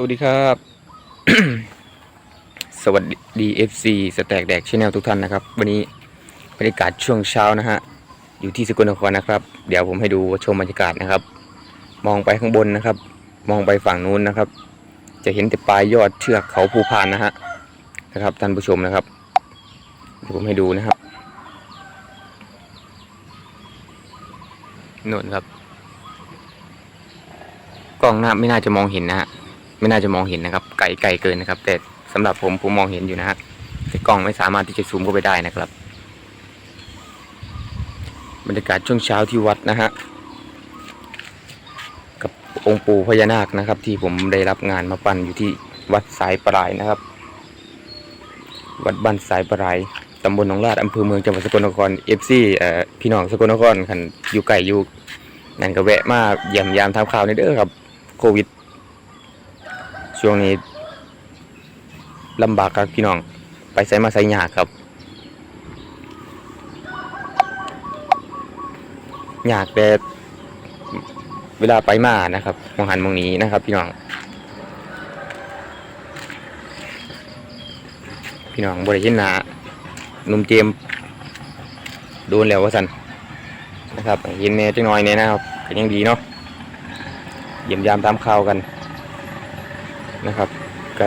สวัสดีครับ สวัสดี FC สแต็กแดกชแนลทุกท่านนะครับ วันนี้บรรยากาศช่วงเช้านะฮะ อยู่ที่สกลนครนะครับ เดี๋ยวผมให้ดูชมบรรยากาศนะครับ มองไปข้างบนนะครับ มองไปฝั่งนู้นนะครับ จะเห็นแต่ปลายยอดเชือกเขาภูพานนะฮะนะครับ ท่านผู้ชมนะครับเดี๋ยวผมให้ดูนะครับโน่นครับกล้องหน้าไม่น่าจะมองเห็นนะฮะ ไม่น่าจะมองเห็นนะครับ ไกลไกลเกินนะครับ แต่สำหรับผมผมมองเห็นอยู่นะฮะแต่กล้องไม่สามารถที่จะซูมเข้าไปได้นะครับ บรรยากาศช่วงเช้าที่วัดนะฮะกับองค์ปู่พญานาคนะครับ ที่ผมได้รับงานมาปั้นอยู่ที่วัดสายปลายนะครับ วัดบ้านสายปลายตำบลหนองลาดอำเภอเมืองจังหวัดสกลนครเอฟซีเอ่อพี่น้องสกลนครคันอยู่ไกลอยู่นั่นก็แวะมาเยี่ยมยามทำข่าวในเด้อครับโควิด ช่วงนี้ลำบากครับพี่น้อง ไปใส่มาใส่ยากครับยากแต่เวลาไปมานะครับมองหันมองนี้นะครับ พี่น้อง พี่น้องบริเห็นหนาหนุ่มเจมโดนแล้วว่าสันนะครับเห็นแม่จังน้อยเนี่ยนะครับก็ยังดีเนาะเยี่ยมยามตามข่าวกัน นะครับก็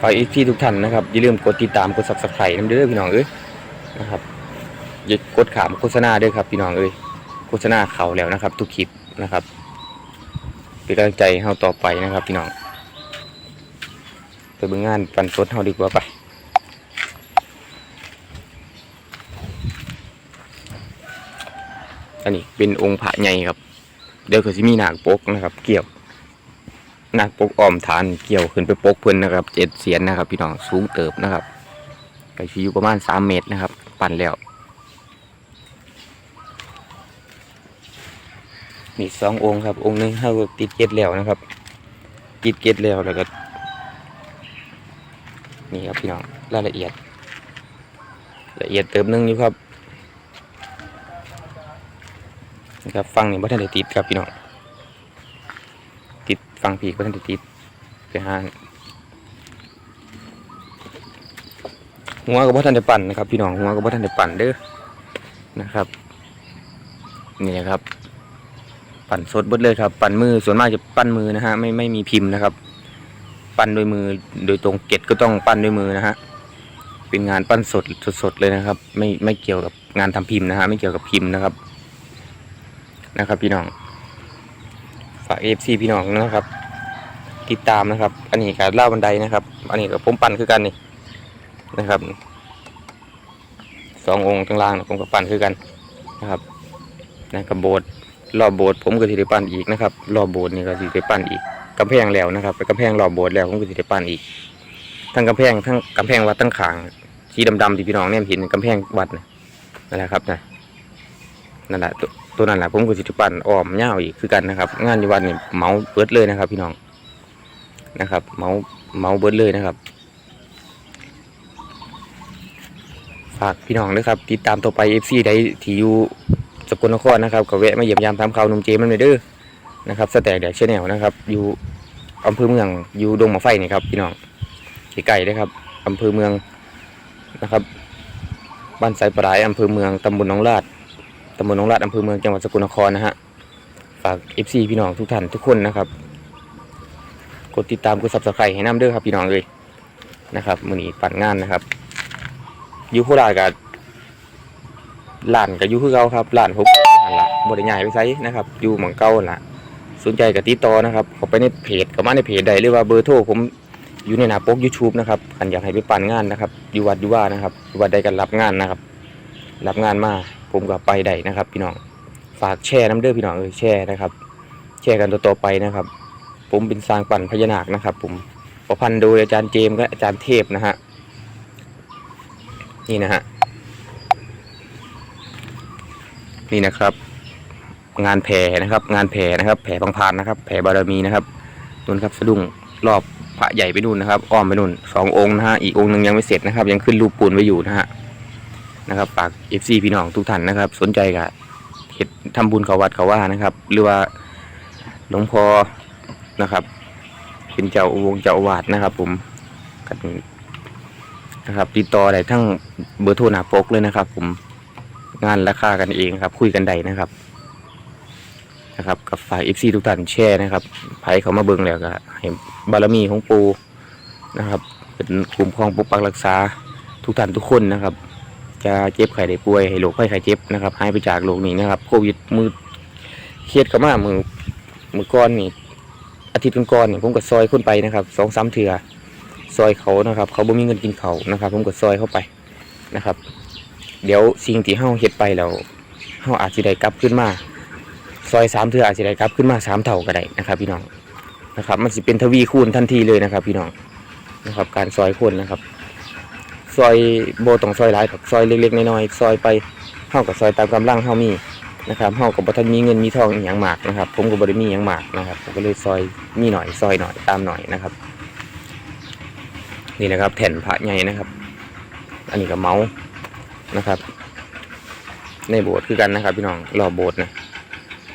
ฝากอีกที่ทุกท่านนะครับอย่าลืมกดติดตามกด subscribe น้ำเด้อพี่น้องเอ้ยนะครับอย่ากดขามโฆษณาด้วยครับพี่น้องเอ้ยโฆษณาเขาแล้วนะครับ ทุกคลิปนะครับเป็นกำลังใจห้เราต่อไปนะครับ พี่น้องไปเบิ่งงานปันสดเฮาดีกว่าไปอันนี้เป็นองค์พระใหญ่ครับ เดี๋ยวก็สิมีหนางปกนะครับ เกี่ยว นักปกอ้อมฐานเกี่ยวขึ้นไปปกเพิ่นนะครับเจ็ดเสียนนะครับ พี่น้องสูงเติบนะครับก็อยู่ประมาณสามเมตรนะครับ ปั่นแล้วมีสององค์ครับ องค์หนึงเขาติดเกล็ดแล้วนะครับ ติดเกล็ดแล้วแล้วก็นี่ครับพี่น้องรายละเอียด ละเอียดเติมนึงอยู่ครับนะครับฟังนี่บ่ทันได้ติดครับพี่น้อง ติดฟังผีก็ท่านติดไปหาหัวก็บ่ท่านได้ปั่นนะครับ พี่น้องหัวก็บ่ท่านได้ปั่นเด้อนะครับ นี่ครับ ปั่นสดบดเลยครับ ปั่นมือส่วนมากจะปั้นมือนะฮะไม่ไม่มีพิมพ์นะครับ ปั้นด้วยมือโดยตรงเกตก็ต้องปั้นด้วยมือนะฮะเป็นงานปั้นสดสดเลยนะครับ ไม่ไม่เกี่ยวกับงานทำพิมพ์นะฮะไม่เกี่ยวกับพิมพ์นะครับนะครับ พี่น้องากเอฟซีพี่น้องนะครับ ติดตามนะครับ อันนี้การเล่าบันไดนะครับ อันนี้กับผมปั่นคือกันนี่นะครับสององค์ข้างล่างผมก็ปั่นคือกันนะครับนะกับโบสถ์รอบโบสถ์ผมก็สิได้ปั่นอีกนะครับรอบโบสถ์นี่ก็สิได้ปั่นอีกกำแพงแล้วนะครับกำแพงรอบโบสถ์แล้วผมก็สิได้ปั่นอีก ทั้งกำแพงทั้งกำแพงวัดทั้งขางสีดำๆที่พี่น้องเนี่ยเห็นกำแพงวัดนะนั่นแหละครับนะนั่นแหละ ตัวนั้นแหละผมก็สิได้ปั่นอ้อมยาวอีกคือกันนะครับ งานอยู่วัดนี่เมาเบิดเลยนะครับ พี่น้องนะครับ เมาเมาเบิดเลยนะครับฝากพี่น้องด้วยครับ ติดตามต่อไป FC ได้ที่อยู่สกลนครนะครับก็แวะมาเยี่ยมยามทำข่าวนุ่มเจมันเลยเด้อนะครับสแต็กแดกเชนแนลนะครับ อยู่อำเภอเมืองอยู่ดงหมาไฟนี่ครับพี่น้องไกลๆนะครับอำเภอเมืองนะครับ บ้านสายปลายอำเภอเมืองตำบลหนองลาด ตำบลหนองลาดอำเภอเมืองจังหวัดสกลนครนะฮะ ฝาก FC พี่น้องทุกท่านทุกคนนะครับ กดติดตามกด subscribe ให้น้ำเด้อครับพี่น้องเลยนะครับมือนี้ปั่นงานนะครับอยู่โคราชกับร้านกับอยู่คือเก่าครับร้านผมหันละบริใหญ่ไปไซนะครับอยู่หมองเก่าละสนใจกับติดต่อนะครับเขาไปในเพจกับมาในเพจใดหรือว่าเบอร์โทรผมอยู่ในหน้าปก YouTube นะครับอันอยากให้ไปปั่นงานนะครับอยู่วัดอยู่ว่านะครับอยู่วัดใดกันรับงานนะครับ รับงานมา ผมก็ไปได้นะครับ พี่น้องฝากแชร์น้ำเด้อพี่น้องเออแชร์นะครับ แชร์กันตัวต่อไปนะครับ ผมเป็นสร้างปั่นพญานาคนะครับ ผมประพันธ์โดยอาจารย์เจมส์และอาจารย์เทพนะฮะนี่นะฮะนี่นะครับ งานแผ่นะครับ งานแผ่นะครับ แผ่พังพานนะครับ แผ่บารมีนะครับนู่นครับสะดุ้งรอบพระใหญ่ไปนู่นนะครับ อ้อมไปนู่นสององค์นะฮะอีกองค์หนึ่งยังไม่เสร็จนะครับ ยังขึ้นรูปปูนไว้อยู่นะฮะ นะครับฝากเอฟซีพี่น้องทุกท่านนะครับ สนใจกับเฮ็ดทำบุญเขาวัดเขาว่านะครับ หรือว่าหลวงพ่อนะครับ เป็นเจ้าวงเจ้าวาสนะครับ ผมกันนะครับ ติดต่อได้ทั้งเบอร์โทรหน้าปกเลยนะครับ ผมงานราคากันเองครับ คุยกันได้นะครับนะครับกับฝ่าย FC ทุกท่านแชร์นะครับไผเขามาเบิ่งแล้วก็ให้บารมีของปูนะครับ เป็นคุ้มครองปกปักรักษาทุกท่านทุกคนนะครับ จะเจ็บไข้ได้ป่วยให้โรคไข้ไข้เจ็บนะครับหายไปจากโรคนี้นะครับโควิดมือเครียดเข้ามามือมือก้อนนี่อาทิตย์ก่อนๆนี่ผมก็ซอยคนไปนะครับสองสามเถื่อซอยเขานะครับ เขาบ่มีเงินกินเขานะครับ ผมก็ซอยเข้าไปนะครับ เดี๋ยวสิ่งที่เฮาเฮ็ดไปแล้วเฮาอาจสิได้กลับขึ้นมาซอยสามเทืออาจจะได้กลับขึ้นมาสามเท่าก็ได้นะครับ พี่น้องนะครับ มันจะเป็นทวีคูณทันทีเลยนะครับ พี่น้องนะครับ การซอยคนนะครับ ซอยโบต้องซอยหลายดอกซอยเล็กๆน้อยๆซอยไปเท่ากับซอยตามกำลังเท่ามีนะครับเท่ากับบ่ทันมีเงินมีทองอหย่างมากนะครับ ผมก็บ่ได้มีอหย่างมากนะครับผมก็เลยซอยมีหน่อยซอยหน่อยตามหน่อยนะครับ นี่นะครับแผ่นพระใหญ่นะครับ อันนี้ก็เมาส์นะครับ ในโบสถ์คือกันนะครับ พี่น้องรอบโบสถ์นะ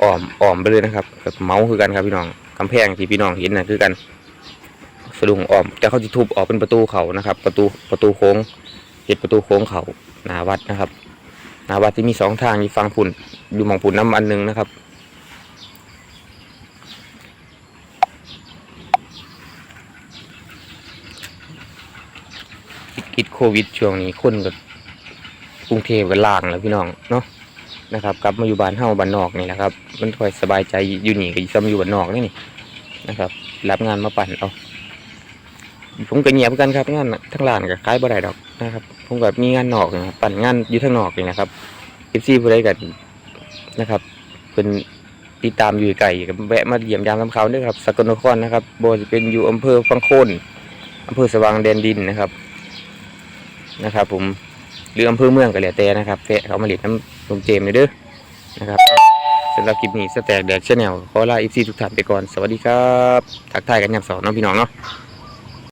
อ้อมอ้อมไปเลยนะครับกับเมาส์คือกันครับพี่น้องกำแพงที่พี่น้องเห็นนะคือกัน สะดุงอ้อม แต่เขาจะทุบออกเป็นประตูเขานะครับ ประตูประตูโค้งเห็ดประตูโค้งเขาหนาวัดนะครับหนาวัดที่มีสองทางมีฟังพุ่นอยู่หมองพุ่นน้ำอันหนึงนะครับคิดโควิดช่วงนี้คนกับกรุงเทพกันล่างแล้วพี่น้องเนาะนะครับ กลับมาอยู่บ้านเฮาบ้านนอกนี่นะครับ มันค่อยสบายใจอยู่นี่ก็ซ้ำอยู่บ้านนอกนี่นี่นะครับ รับงานมาปั่นเอา ผมก็เงียบกันครับงานทั้งร้านก็ขายบ่ได้ดอกนะครับ ผมก็มีงานนอกนะครับปั่นงานอยู่ทั้งนอกนี่นะครับเอฟซีผู้ใดกันนะครับเป็นติดตามอยู่ไกลก็แวะมาเยี่ยมยามทำเขาด้วยครับสกลนครนะครับโบจะเป็นอยู่อำเภอฟังโคนอำเภอสว่างแดนดินนะครับนะครับ ผมหรืออำเภอเมืองก็แล้วแต่นะครับแวะเขามาเล่นน้ำลุงเจมเลยเด้อนะครับสำหรับคลิปนี้สแต็กแดกชาแนลขอลาอีซีทุกท่านไปก่อน สวัสดีครับ ทักทายกันยามสองน้องพี่น้องเนาะ